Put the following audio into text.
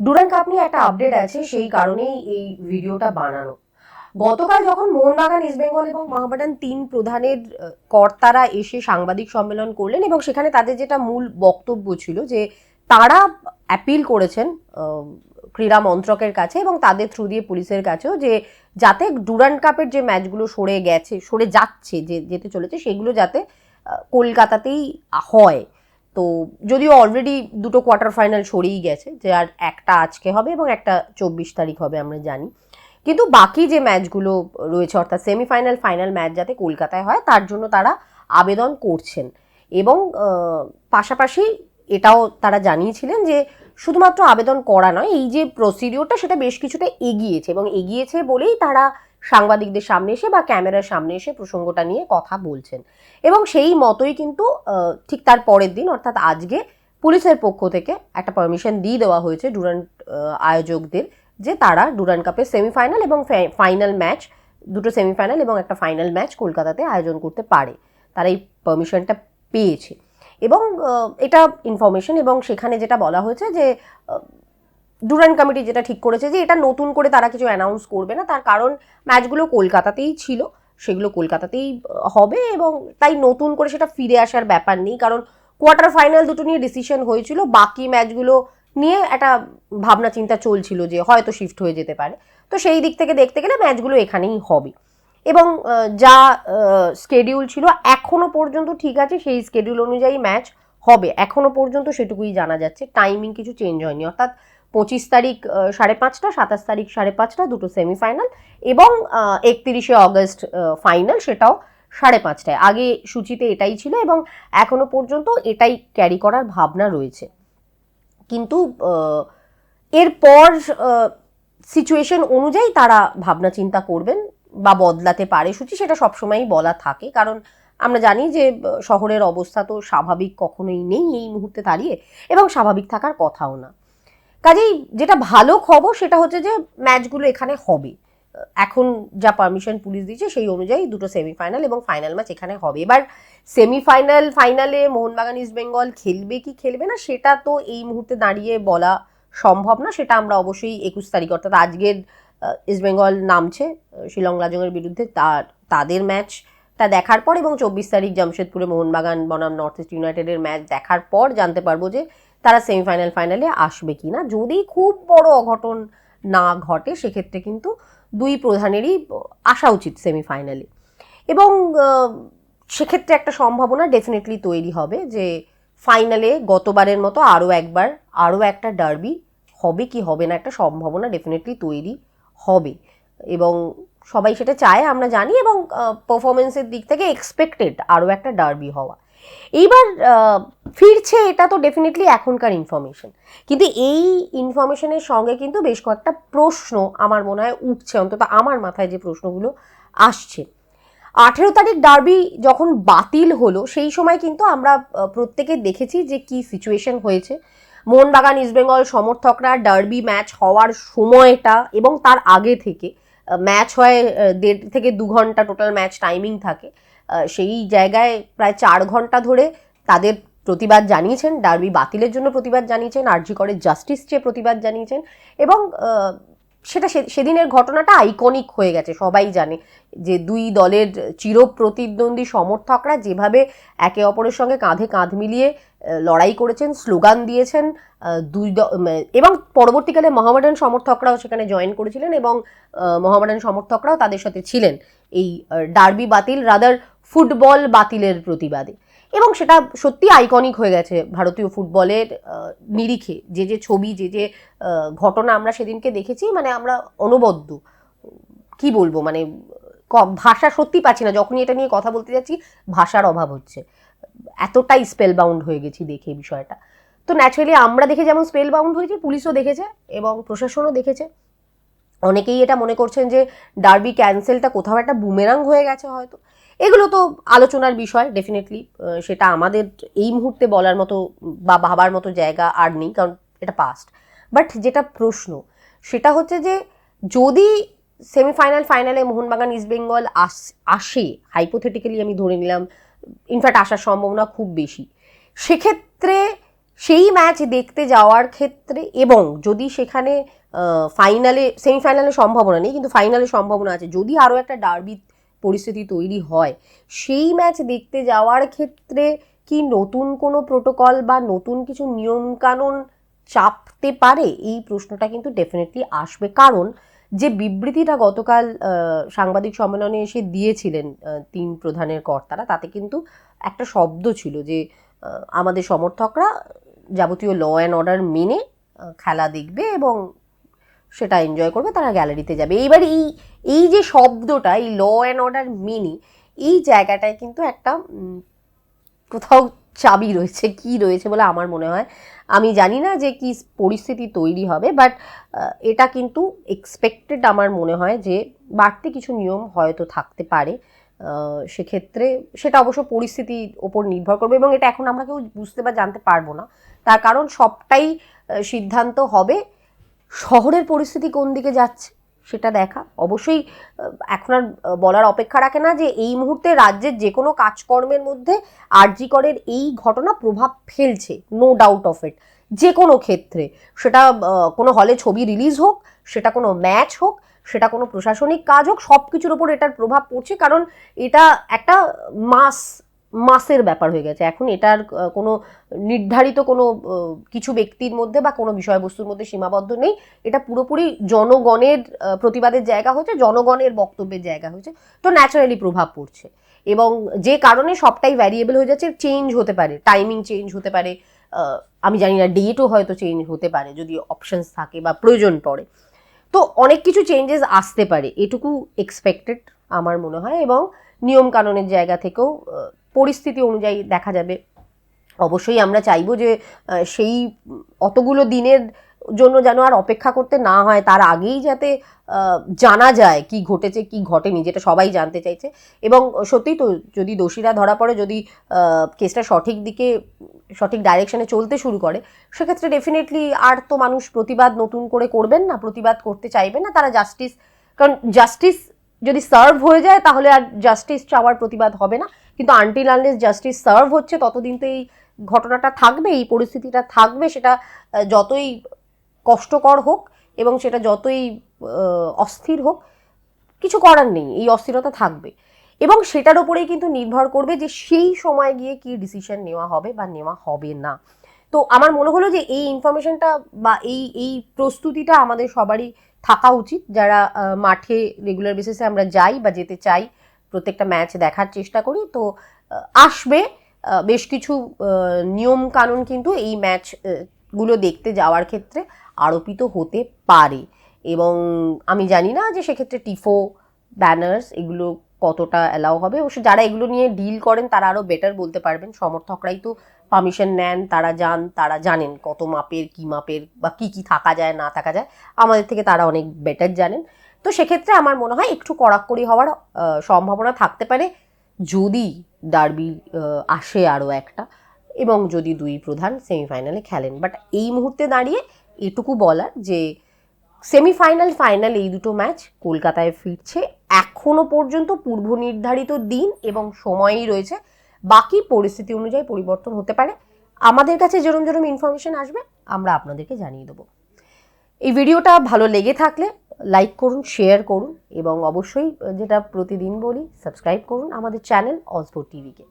Duran cup নিয়ে একটা update আছে, সেই কারণেই এই ভিডিওটা বানানো। গতকাল যখন মোহনবাগান ইস্ট বেঙ্গল এবং মহামেডান তিন প্রধানের কর্তারা এসে সাংবাদিক সম্মেলন করলেন এবং সেখানে তাদের যেটা মূল বক্তব্য ছিল যে তারা অ্যাপিল করেছেন ক্রীড়া মন্ত্রকের কাছে এবং তাদের থ্রু দিয়ে পুলিশের কাছেও যে যাতে ডুরান্ড কাপের যে ম্যাচগুলো সরে গেছে, সরে যাচ্ছে, যে, যেতে চলেছে, সেগুলো যাতে কলকাতাতেই হয়। তো যদিও অলরেডি দুটো কোয়ার্টার ফাইনাল সরেই গেছে যে আর একটা আজকে হবে এবং একটা চব্বিশ তারিখ হবে, আমরা জানি। কিন্তু বাকি যে ম্যাচগুলো রয়েছে, অর্থাৎ সেমিফাইনাল ফাইনাল ম্যাচ যাতে কলকাতায় হয়, তার জন্য তারা আবেদন করছেন। এবং পাশাপাশি এটাও তারা জানিয়েছিলেন যে শুধুমাত্র আবেদন করা নয়, এই যে প্রসিডিওরটা সেটা বেশ কিছুটা এগিয়েছে এবং এগিয়েছে বলেই তারা সাংবাদিকদের সামনে এসে বা ক্যামেরার সামনে এসে প্রসঙ্গটা নিয়ে কথা বলছেন। এবং সেই মতোই কিন্তু ঠিক তার পরের দিন, অর্থাৎ আজকে পুলিশের পক্ষ থেকে একটা পারমিশন দিয়ে দেওয়া হয়েছে ডুরান্ট আয়োজকদের যে তারা ডুরান্ট কাপের সেমিফাইনাল এবং ফাইনাল ম্যাচ দুটো সেমিফাইনাল এবং একটা ফাইনাল ম্যাচ কলকাতাতে আয়োজন করতে পারে। তারা এই পারমিশনটা পেয়েছে। এবং এটা ইনফরমেশন এবং সেখানে যেটা বলা হয়েছে যে ডুরান্ট কমিটি যেটা ঠিক করেছে যে এটা নতুন করে তারা কিছু অ্যানাউন্স করবে না। তার কারণ ম্যাচগুলো কলকাতাতেই ছিল, সেগুলো কলকাতাতেই হবে এবং তাই নতুন করে সেটা ফিরে আসার ব্যাপার নেই। কারণ কোয়ার্টার ফাইনাল দুটো নিয়ে ডিসিশন হয়েছিল, বাকি ম্যাচগুলো নিয়ে একটা ভাবনা চিন্তা চলছিল যে হয়তো শিফট হয়ে যেতে পারে। তো সেই দিক থেকে দেখতে গেলে ম্যাচগুলো এখানেই হবে। এবং যা স্কেডিউল ছিল এখনও পর্যন্ত ঠিক আছে, সেই স্কেডিউল অনুযায়ী ম্যাচ হবে। এখনও পর্যন্ত সেটুকুই জানা যাচ্ছে। টাইমিং কিছু চেঞ্জ হয়নি। অর্থাৎ পঁচিশ তারিখ সাড়ে পাঁচটা, সাতাশ তারিখ সাড়ে পাঁচটা, দুটো সেমিফাইনাল এবং একত্রিশে অগস্ট ফাইনাল সেটাও সাড়ে পাঁচটায়। আগে সূচিতে এটাই ছিল এবং এখনও পর্যন্ত এটাই ক্যারি করার ভাবনা রয়েছে। কিন্তু এরপর সিচুয়েশন অনুযায়ী তারা ভাবনা চিন্তা করবেন বা বদলাতে পারে সূচি, সেটা সবসময়ই বলা থাকে। কারণ আমরা জানি যে শহরের অবস্থা তো স্বাভাবিক কখনোই নেই এই মুহূর্তে দাঁড়িয়ে এবং স্বাভাবিক থাকার কথাও না। কাজেই যেটা ভালো খবর সেটা হচ্ছে যে ম্যাচগুলো এখানে হবে। এখন যা পারমিশন পুলিশ দিয়েছে সেই অনুযায়ী দুটো সেমিফাইনাল এবং ফাইনাল ম্যাচ এখানে হবে। এবার সেমিফাইনাল ফাইনালে মোহনবাগান ইস্ট বেঙ্গল খেলবে কি খেলবে না সেটা তো এই মুহূর্তে দাঁড়িয়ে বলা সম্ভব না। সেটা আমরা অবশ্যই একুশ তারিখ অর্থাৎ আজকের ইস্ট বেঙ্গল নামছে শিলং লাজংয়ের বিরুদ্ধে তার, তাদের ম্যাচটা দেখার পর এবং চব্বিশ তারিখ জামশেদপুরে মোহনবাগান বনাম নর্থ ইস্ট ইউনাইটেডের ম্যাচ দেখার পর জানতে পারব যে তারা সেমিফাইনাল ফাইনালে আসবে কি না যদি খুব বড় অঘটন না ঘটে, সেক্ষেত্রে কিন্তু দুই প্রধানেরই আসা উচিত সেমিফাইনালে এবং সেক্ষেত্রে একটা সম্ভাবনা ডেফিনেটলি তৈরি হবে যে ফাইনালে গতবারের মতো আরও একবার আরও একটা ডার্বি হবে কি হবে না একটা সম্ভাবনা ডেফিনেটলি তৈরি হবে। এবং সবাই সেটা চায়, আমরা জানি, এবং পারফরমেন্সের দিক থেকে এক্সপেক্টেড আরও একটা ডার্বি হওয়া। এইবার ফিরছে এটা তো ডেফিনেটলি এখনকার ইনফরমেশন কিন্তু এই ইনফরমেশনের সঙ্গে কিন্তু বেশ কয়েকটা প্রশ্ন আমার মনে হয় উঠছে, অন্তত আমার মাথায় যে প্রশ্নগুলো আসছে। আঠেরো তারিখ ডার্বি যখন বাতিল হলো, সেই সময় কিন্তু আমরা প্রত্যেকে দেখেছি যে কি সিচুয়েশন হয়েছে। মোহনবাগান ইস্টবেঙ্গল সমর্থকরা ডার্বি ম্যাচ হওয়ার সময়টা এবং তার আগে থেকে ম্যাচ হয় দেড় থেকে দু ঘণ্টা টোটাল ম্যাচ টাইমিং থাকে। সেই জায়গায় প্রায় চার ঘণ্টা ধরে তাদের প্রতিবাদ জানিয়েছেন, ডার্বি বাতিলের জন্য প্রতিবাদ জানিয়েছেন, আরজি করে জাস্টিস চেয়ে প্রতিবাদ জানিয়েছেন এবং সেটা সেদিনের ঘটনাটা আইকনিক হয়ে গেছে, সবাই জানে যে দুই দলের চিরপ্রতিদ্বন্দ্বী সমর্থকরা যেভাবে একে অপরের সঙ্গে কাঁধে কাঁধ মিলিয়ে লড়াই করেছেন, স্লোগান দিয়েছেন দুই এবং পরবর্তীকালে মহামেডান সমর্থকরাও সেখানে জয়েন করেছিলেন এবং মহামেডান সমর্থকরাও তাদের সাথে ছিলেন। এই ডার্বি বাতিল রাদার ফুটবল বাতিলের প্রতিবাদে। এবং সেটা সত্যি আইকনিক হয়ে গেছে ভারতীয় ফুটবলের নিরিখে। যে যে ছবি, যে যে ঘটনা আমরা সেদিনকে দেখেছি মানে আমরা অনবদ্য। কি বলব মানে ভাষা সত্যি পাচ্ছি না। যখনই এটা নিয়ে কথা বলতে যাচ্ছি, ভাষার অভাব হচ্ছে। এতটাই স্পেল বাউন্ড হয়ে গেছি দেখে বিষয়টা। তো ন্যাচারালি আমরা দেখে যেমন স্পেল বাউন্ড হয়েছি, পুলিশও দেখেছে এবং প্রশাসনও দেখেছে। অনেকেই এটা মনে করছেন যে ডার্বি ক্যান্সেলটা কোথাও একটা বুমেরাং হয়ে গেছে হয়তো। এগুলো তো আলোচনার বিষয় ডেফিনেটলি সেটা আমাদের এই মুহূর্তে বলার মতো বা ভাবার মতো জায়গা আর নেই, কারণ এটা পাস্ট বাট যেটা প্রশ্ন, সেটা হচ্ছে যে যদি সেমিফাইনাল ফাইনালে মোহনবাগান ইস্টবেঙ্গল আস, আসে হাইপোথেটিক্যালি আমি ধরে নিলাম ইনফ্যাক্ট আসার সম্ভাবনা খুব বেশি, সেক্ষেত্রে সেই ম্যাচ দেখতে যাওয়ার ক্ষেত্রে এবং যদি সেখানে ফাইনালে সেমিফাইনালে সম্ভাবনা নেই, কিন্তু ফাইনালে সম্ভাবনা আছে, যদি আরও একটা ডার্বি পরিস্থিতি তৈরি হয়। সেই ম্যাচ দেখতে যাওয়ার ক্ষেত্রে কি নতুন কোনো প্রোটোকল বা নতুন কিছু নিয়মকানুন চাপতে পারে? এই প্রশ্নটা কিন্তু ডেফিনেটলি আসবে। কারণ যে বিবৃতিটা গতকাল সাংবাদিক সম্মেলনে এসে দিয়েছিলেন তিন প্রধানের কর্তারা, তাতে কিন্তু একটা শব্দ ছিল যে আমাদের সমর্থকরা যাবতীয় ল অ্যান্ড অর্ডার মেনে খেলা দেখবে এবং সেটা এনজয় করবে, তারা গ্যালারিতে যাবে। এইবার এই এই যে শব্দটা, এই ল অ্যান্ড অর্ডার মিনি এই জায়গাটায় কিন্তু একটা কোথাও চাবি রয়েছে, কি রয়েছে বলে আমার মনে হয়। আমি জানি না যে কি পরিস্থিতি তৈরি হবে বাট এটা কিন্তু এক্সপেক্টেড আমার মনে হয় যে বাড়তি কিছু নিয়ম হয়তো থাকতে পারে। সেক্ষেত্রে সেটা অবশ্য পরিস্থিতির ওপর নির্ভর করবে এবং এটা এখন আমরা কেউ বুঝতে বা জানতে পারব না। তার কারণ সবটাই সিদ্ধান্ত হবে শহরের পরিস্থিতি কোন দিকে যাচ্ছে সেটা দেখা। অবশ্যই এখন আর বলার অপেক্ষা রাখে না যে এই মুহূর্তে রাজ্যের যে কোনো কাজকর্মের মধ্যে আরজিকরের এই ঘটনা প্রভাব ফেলছে নো ডাউট অফ ইট যে কোনো ক্ষেত্রে। সেটা কোনো হলে ছবি রিলিজ হোক, সেটা কোনো ম্যাচ হোক, সেটা কোনো প্রশাসনিক কাজ হোক সব কিছুর ওপর এটার প্রভাব পড়ছে। কারণ এটা একটা মাস মাসের ব্যাপার হয়ে গেছে। এখন এটার কোনো নির্ধারিত কোনো কিছু ব্যক্তির মধ্যে বা কোনো বিষয়বস্তুর মধ্যে সীমাবদ্ধ নেই। এটা পুরোপুরি জনগণের প্রতিবাদের জায়গা হচ্ছে জনগণের বক্তব্যের জায়গা হচ্ছে তো ন্যাচারালি প্রভাব পড়ছে। এবং যে কারণে সবটাই ভ্যারিয়েবল হয়ে যাচ্ছে চেঞ্জ হতে পারে। টাইমিং চেঞ্জ হতে পারে। আমি জানি না ডেটও হয়তো চেঞ্জ হতে পারে, যদি অপশনস থাকে বা প্রয়োজন পড়ে। তো অনেক কিছু চেঞ্জেস আসতে পারে। এটুকু এক্সপেক্টেড আমার মনে হয়। এবং নিয়ম কানুনের জায়গা থেকেও পরিস্থিতি অনুযায়ী দেখা যাবে। অবশ্যই আমরা চাইব যে সেই অতগুলো দিনের জন্য যেন আর অপেক্ষা করতে না হয়, তার আগেই যাতে জানা যায় কি ঘটেছে, কি ঘটেনি, যেটা সবাই জানতে চাইছে। এবং সত্যিই তো যদি দোষীরা ধরা পড়ে, যদি কেসটা সঠিক দিকে, সঠিক ডাইরেকশনে চলতে শুরু করে, সেক্ষেত্রে ডেফিনেটলি আর তো মানুষ প্রতিবাদ নতুন করে করবেন না, প্রতিবাদ করতে চাইবে না তারা জাস্টিস কারণ জাস্টিস যদি সার্ভ হয়ে যায়, তাহলে আর জাস্টিস চাওয়ার প্রতিবাদ হবে না। কিন্তু আনটিল আনলেস জাস্টিস সার্ভ হচ্ছে, ততদিন তো এই ঘটনাটা থাকবে, এই পরিস্থিতিটা থাকবে, সেটা যতই কষ্টকর হোক এবং সেটা যতই অস্থির হোক, কিছু করার নেই, এই অস্থিরতা থাকবে। এবং সেটার উপরেই কিন্তু নির্ভর করবে যে সেই সময় গিয়ে কি ডিসিশন নেওয়া হবে বা নেওয়া হবে না। তো আমার মনে হলো যে এই ইনফরমেশনটা বা এই এই প্রস্তুতিটা আমাদের সবারই থাকা উচিত। যারা মাঠে রেগুলার বেসিসে আমরা যাই বা যেতে চাই প্রত্যেকটা ম্যাচ দেখার চেষ্টা করি। তো আসবে। বেশ কিছু নিয়ম কানুন কিন্তু এই ম্যাচগুলো দেখতে যাওয়ার ক্ষেত্রে আরোপিত হতে পারে। এবং আমি জানি না যে সেক্ষেত্রে টিফো ব্যানার্স এগুলো কতটা অ্যালাউ হবে। অবশ্য যারা এগুলো নিয়ে ডিল করেন, তারা আরও বেটার বলতে পারবেন। সমর্থকরাই তো পারমিশন নেন, তারা যান, তারা জানেন কত মাপের, কি মাপের বা কি কি থাকা যায়, না থাকা যায়। আমাদের থেকে তারা অনেক বেটার জানেন। তো সেক্ষেত্রে আমার মনে হয় একটু কড়াকড়ি হওয়ার সম্ভাবনা থাকতে পারে। যদি ডার্বি আসে আরও একটা, এবং যদি দুই প্রধান সেমিফাইনালে খেলেন। বাট এই মুহূর্তে দাঁড়িয়ে এটুকু বলার যে সেমিফাইনাল ফাইনাল এই দুটো ম্যাচ কলকাতায় ফিরছে। এখনও পর্যন্ত পূর্ব নির্ধারিত দিন এবং সময়ই রয়েছে। বাকি পরিস্থিতি অনুযায়ী পরিবর্তন হতে পারে। আমাদের কাছে যেরম যেরম ইনফরমেশন আসবে, আমরা আপনাদেরকে জানিয়ে দেবো। এই ভিডিওটা ভালো লেগে থাকলে লাইক করুন শেয়ার করুন এবং অবশ্যই যেটা প্রতিদিন বলি সাবস্ক্রাইব করুন আমাদের চ্যানেল অসবো টিভিকে